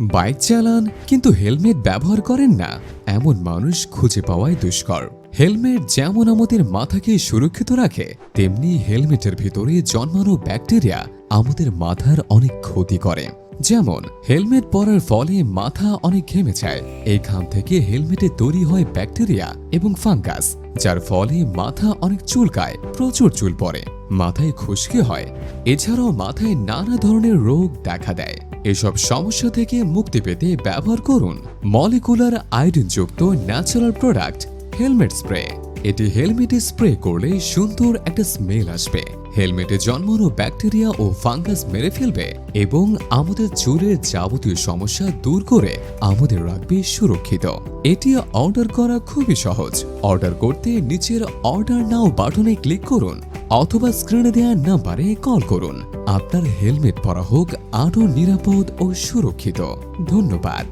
Bike চালান, কিন্তু helmet ব্যবহার করেন না। এমন মানুষ খুঁজে পাওয়াই দুষ্কর। হেলমেট যেমন আমাদের মাথাকে সুরক্ষিত রাখে, তেমনি হেলমেটের ভিতরে জন্মানো ব্যাকটেরিয়া আমাদের মাথার অনেক ক্ষতি করে। যেমন, হেলমেট পরার ফলে মাথা অনেক ঘেমে যায়। এই থেকে হেলমেটে তৈরি হয় ব্যাকটেরিয়া এবং ফাঙ্গাস, যার ফলে মাথা অনেক চুলকায়, প্রচুর চুল পড়ে, মাথায় খুশকি হয়। এছাড়াও মাথায় নানা ধরনের রোগ দেখা দেয়। এসব সমস্যা থেকে মুক্তি পেতে ব্যবহার করুন মলিকুলার আয়োডিনযুক্ত ন্যাচারাল প্রোডাক্ট হেলমেট স্প্রে। এটি হেলমেটে স্প্রে করলে সুন্দর একটা স্মেল আসবে। হেলমেটে জন্মানো ব্যাকটেরিয়া ও ফাঙ্গাস মেরে ফেলবে এবং আমাদের চুলের যাবতীয় সমস্যা দূর করে আমাদের রাখবে সুরক্ষিত। এটি অর্ডার করা খুবই সহজ। অর্ডার করতে নিচের অর্ডার নাও বাটনে ক্লিক করুন। অথবা স্ক্রিনে দেওয়া নাম্বারে কল করুন। আপনার হেলমেট পরা হোক, আরও নিরাপদ ও সুরক্ষিত। ধন্যবাদ।